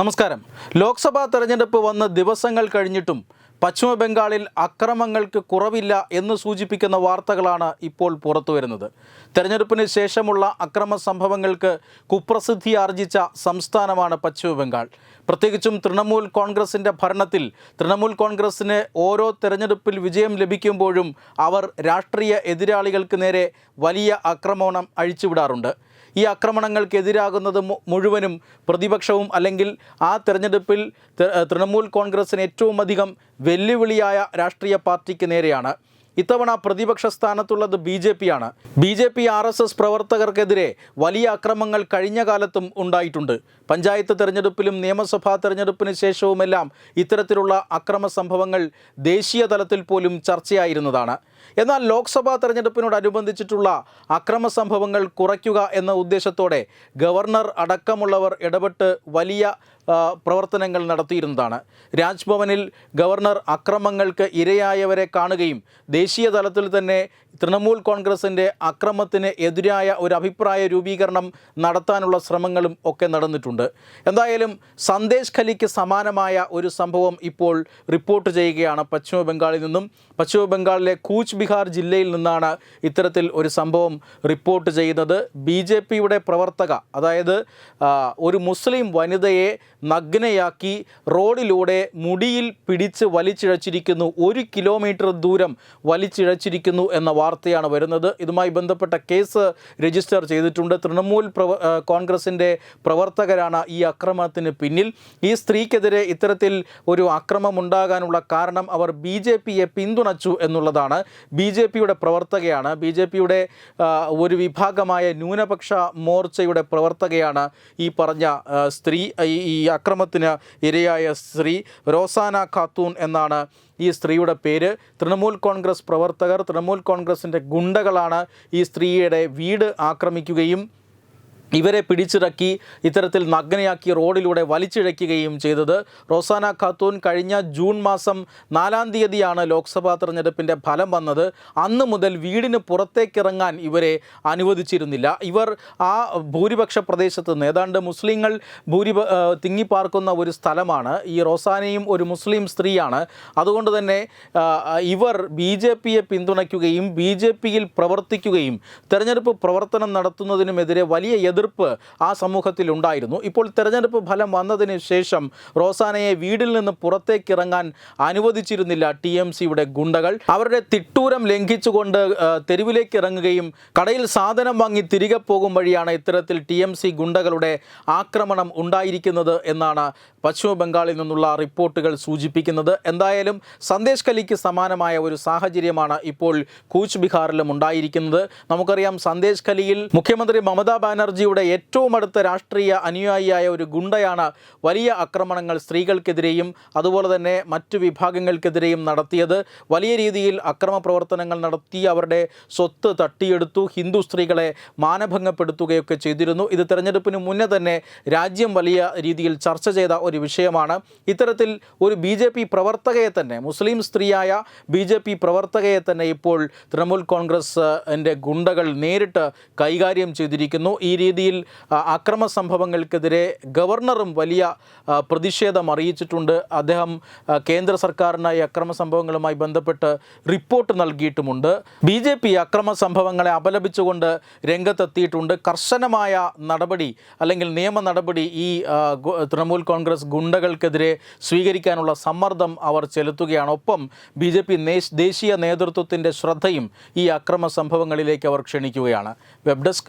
നമസ്കാരം ലോക്സഭാ തെരഞ്ഞെടുപ്പ് വന്ന് ദിവസങ്ങൾ കഴിഞ്ഞിട്ടും പശ്ചിമ ബംഗാളിൽ അക്രമങ്ങൾക്ക് കുറവില്ല എന്ന് സൂചിപ്പിക്കുന്ന വാർത്തകളാണ് ഇപ്പോൾ പുറത്തു വരുന്നത് തെരഞ്ഞെടുപ്പിന് ശേഷമുള്ള അക്രമ സംഭവങ്ങൾക്ക് കുപ്രസിദ്ധി ആർജിച്ച സംസ്ഥാനമാണ് പശ്ചിമ ബംഗാൾ പ്രത്യേകിച്ചും തൃണമൂൽ കോൺഗ്രസിൻ്റെ ഭരണത്തിൽ തൃണമൂൽ കോൺഗ്രസിന് ഓരോ തെരഞ്ഞെടുപ്പിൽ വിജയം ലഭിക്കുമ്പോഴും അവർ രാഷ്ട്രീയ എതിരാളികൾക്ക് നേരെ വലിയ ആക്രമണം അഴിച്ചുവിടാറുണ്ട് ഈ ആക്രമണങ്ങൾക്കെതിരാകുന്നത് മുഴുവനും പ്രതിപക്ഷവും അല്ലെങ്കിൽ ആ തെരഞ്ഞെടുപ്പിൽ തൃണമൂൽ കോൺഗ്രസിന് ഏറ്റവും അധികം വെല്ലുവിളിയായ രാഷ്ട്രീയ പാർട്ടിക്ക് നേരെയാണ് ഇത്തവണ പ്രതിപക്ഷ സ്ഥാനത്തുള്ളത് ബി ജെ ആണ് B J P R S S പ്രവർത്തകർക്കെതിരെ വലിയ അക്രമങ്ങൾ കഴിഞ്ഞ കാലത്തും ഉണ്ടായിട്ടുണ്ട് പഞ്ചായത്ത് തെരഞ്ഞെടുപ്പിലും നിയമസഭാ തെരഞ്ഞെടുപ്പിന് ശേഷവുമെല്ലാം ഇത്തരത്തിലുള്ള അക്രമ സംഭവങ്ങൾ ദേശീയ തലത്തിൽ പോലും ചർച്ചയായിരുന്നതാണ് എന്നാൽ ലോക്സഭാ തെരഞ്ഞെടുപ്പിനോടനുബന്ധിച്ചിട്ടുള്ള അക്രമ സംഭവങ്ങൾ കുറയ്ക്കുക എന്ന ഉദ്ദേശത്തോടെ ഗവർണർ അടക്കമുള്ളവർ ഇടപെട്ട് വലിയ പ്രവർത്തനങ്ങൾ നടത്തിയിരുന്നതാണ് രാജ്ഭവനിൽ ഗവർണർ അക്രമങ്ങൾക്ക് ഇരയായവരെ കാണുകയും ദേശീയ ദേശീയ തലത്തിൽ തന്നെ തൃണമൂൽ കോൺഗ്രസിൻ്റെ അക്രമത്തിന് എതിരായ ഒരു അഭിപ്രായ രൂപീകരണം നടത്താനുള്ള ശ്രമങ്ങളും ഒക്കെ നടന്നിട്ടുണ്ട് എന്തായാലും സന്ദേശ് ഖലിക്ക് സമാനമായ ഒരു സംഭവം ഇപ്പോൾ റിപ്പോർട്ട് ചെയ്യുകയാണ് പശ്ചിമ ബംഗാളിൽ നിന്നും പശ്ചിമ ബംഗാളിലെ കൂച്ച് ബിഹാർ ജില്ലയിൽ നിന്നാണ് ഇത്തരത്തിൽ ഒരു സംഭവം റിപ്പോർട്ട് ചെയ്യുന്നത് ബി ജെ പിയുടെ പ്രവർത്തക അതായത് ഒരു മുസ്ലിം വനിതയെ നഗ്നയാക്കി റോഡിലൂടെ മുടിയിൽ പിടിച്ച് വലിച്ചിഴച്ചിരിക്കുന്നു ഒരു കിലോമീറ്റർ ദൂരം വലിച്ചിഴച്ചിരിക്കുന്നു എന്ന വാർത്തയാണ് വരുന്നത് ഇതുമായി ബന്ധപ്പെട്ട കേസ് രജിസ്റ്റർ ചെയ്തിട്ടുണ്ട് തൃണമൂൽ പ്രവ കോൺഗ്രസിൻ്റെ പ്രവർത്തകരാണ് ഈ അക്രമത്തിന് പിന്നിൽ ഈ സ്ത്രീക്കെതിരെ ഇത്തരത്തിൽ ഒരു അക്രമമുണ്ടാകാനുള്ള കാരണം അവർ ബി ജെ പിയെ പിന്തുണച്ചു എന്നുള്ളതാണ് ബി ജെ പിയുടെ പ്രവർത്തകയാണ് ബി ജെ പിയുടെ ഒരു വിഭാഗമായ ന്യൂനപക്ഷ മോർച്ചയുടെ പ്രവർത്തകയാണ് ഈ പറഞ്ഞ സ്ത്രീ ഈ അക്രമത്തിന് ഇരയായ സ്ത്രീ റോസാന ഖാത്തൂൺ എന്നാണ് ഈ സ്ത്രീയുടെ പേര് തൃണമൂൽ കോൺഗ്രസ് പ്രവർത്തകർ തൃണമൂൽ കോൺഗ്രസിൻ്റെ ഗുണ്ടകളാണ് ഈ സ്ത്രീയുടെ വീട് ആക്രമിക്കുകയും ഇവരെ പിടിച്ചിറക്കി ഇത്തരത്തിൽ നഗ്നയാക്കി റോഡിലൂടെ വലിച്ചിഴയ്ക്കുകയും ചെയ്തത് റോസാന ഖാത്തൂൻ കഴിഞ്ഞ ജൂൺ മാസം നാലാം തീയതിയാണ് ലോക്സഭാ തെരഞ്ഞെടുപ്പിൻ്റെ ഫലം വന്നത് അന്ന് മുതൽ വീടിന് പുറത്തേക്കിറങ്ങാൻ ഇവരെ അനുവദിച്ചിരുന്നില്ല ഇവർ ആ ഭൂരിപക്ഷ പ്രദേശത്ത് നിന്ന് ഏതാണ്ട് മുസ്ലിങ്ങൾ ഭൂരിപ തിങ്ങിപ്പാർക്കുന്ന ഒരു സ്ഥലമാണ് ഈ റോസാനയും ഒരു മുസ്ലിം സ്ത്രീയാണ് അതുകൊണ്ട് തന്നെ ഇവർ ബി ജെ പിയെ പിന്തുണയ്ക്കുകയും ബി ജെ പിയിൽ പ്രവർത്തിക്കുകയും തെരഞ്ഞെടുപ്പ് പ്രവർത്തനം നടത്തുന്നതിനുമെതിരെ വലിയ എതിർ എതിർപ്പ് ആ സമൂഹത്തിൽ ഉണ്ടായിരുന്നു ഇപ്പോൾ തെരഞ്ഞെടുപ്പ് ഫലം വന്നതിന് ശേഷം റോസാനയെ വീടിൽ നിന്ന് പുറത്തേക്ക് ഇറങ്ങാൻ അനുവദിച്ചിരുന്നില്ല ടി എം സിയുടെ ഗുണ്ടകൾ അവരുടെ തിട്ടൂരം ലംഘിച്ചുകൊണ്ട് തെരുവിലേക്ക് ഇറങ്ങുകയും കടയിൽ സാധനം വാങ്ങി തിരികെ പോകും വഴിയാണ് ഇത്തരത്തിൽ ടി എം സി ഗുണ്ടകളുടെ ആക്രമണം ഉണ്ടായിരിക്കുന്നത് എന്നാണ് പശ്ചിമ ബംഗാളിൽ നിന്നുള്ള റിപ്പോർട്ടുകൾ സൂചിപ്പിക്കുന്നത് എന്തായാലും സന്ദേശ് കലിക്ക് സമാനമായ ഒരു സാഹചര്യമാണ് ഇപ്പോൾ കൂച്ച് ബിഹാറിലും ഉണ്ടായിരിക്കുന്നത് നമുക്കറിയാം സന്ദേശ് കലിയിൽ മുഖ്യമന്ത്രി മമതാ ബാനർജിയുടെ ഗാന്ധിജിയുടെ ഏറ്റവും അടുത്ത രാഷ്ട്രീയ അനുയായിയായ ഒരു ഗുണ്ടയാണ് വലിയ ആക്രമണങ്ങൾ സ്ത്രീകൾക്കെതിരെയും അതുപോലെ തന്നെ മറ്റു വിഭാഗങ്ങൾക്കെതിരെയും നടത്തിയത് വലിയ രീതിയിൽ അക്രമ പ്രവർത്തനങ്ങൾ നടത്തി അവരുടെ സ്വത്ത് തട്ടിയെടുത്തു ഹിന്ദു സ്ത്രീകളെ മാനഭംഗപ്പെടുത്തുകയൊക്കെ ചെയ്തിരുന്നു ഇത് തെരഞ്ഞെടുപ്പിന് മുന്നേ തന്നെ രാജ്യം വലിയ രീതിയിൽ ചർച്ച ചെയ്ത ഒരു വിഷയമാണ് ഇത്തരത്തിൽ ഒരു ബി ജെ പി പ്രവർത്തകയെ തന്നെ മുസ്ലിം സ്ത്രീയായ ബി ജെ പി പ്രവർത്തകയെ തന്നെ ഇപ്പോൾ തൃണമൂൽ കോൺഗ്രസ് ഗുണ്ടകൾ നേരിട്ട് കൈകാര്യം ചെയ്തിരിക്കുന്നു ഈ രീതി രീതിയിൽ അക്രമ സംഭവങ്ങൾക്കെതിരെ ഗവർണറും വലിയ പ്രതിഷേധം അറിയിച്ചിട്ടുണ്ട് അദ്ദേഹം കേന്ദ്ര സർക്കാരിനായി അക്രമ സംഭവങ്ങളുമായി ബന്ധപ്പെട്ട് റിപ്പോർട്ട് നൽകിയിട്ടുമുണ്ട് ബി ജെ പി അക്രമ സംഭവങ്ങളെ അപലപിച്ചുകൊണ്ട് രംഗത്തെത്തിയിട്ടുണ്ട് കർശനമായ നടപടി അല്ലെങ്കിൽ നിയമ നടപടി ഈ തൃണമൂൽ കോൺഗ്രസ് ഗുണ്ടകൾക്കെതിരെ സ്വീകരിക്കാനുള്ള സമ്മർദ്ദം അവർ ചെലുത്തുകയാണ് ഒപ്പം ബി ജെ പി ദേശീയ നേതൃത്വത്തിൻ്റെ ശ്രദ്ധയും ഈ അക്രമ സംഭവങ്ങളിലേക്ക് അവർ ക്ഷണിക്കുകയാണ് വെബ് ഡെസ്ക്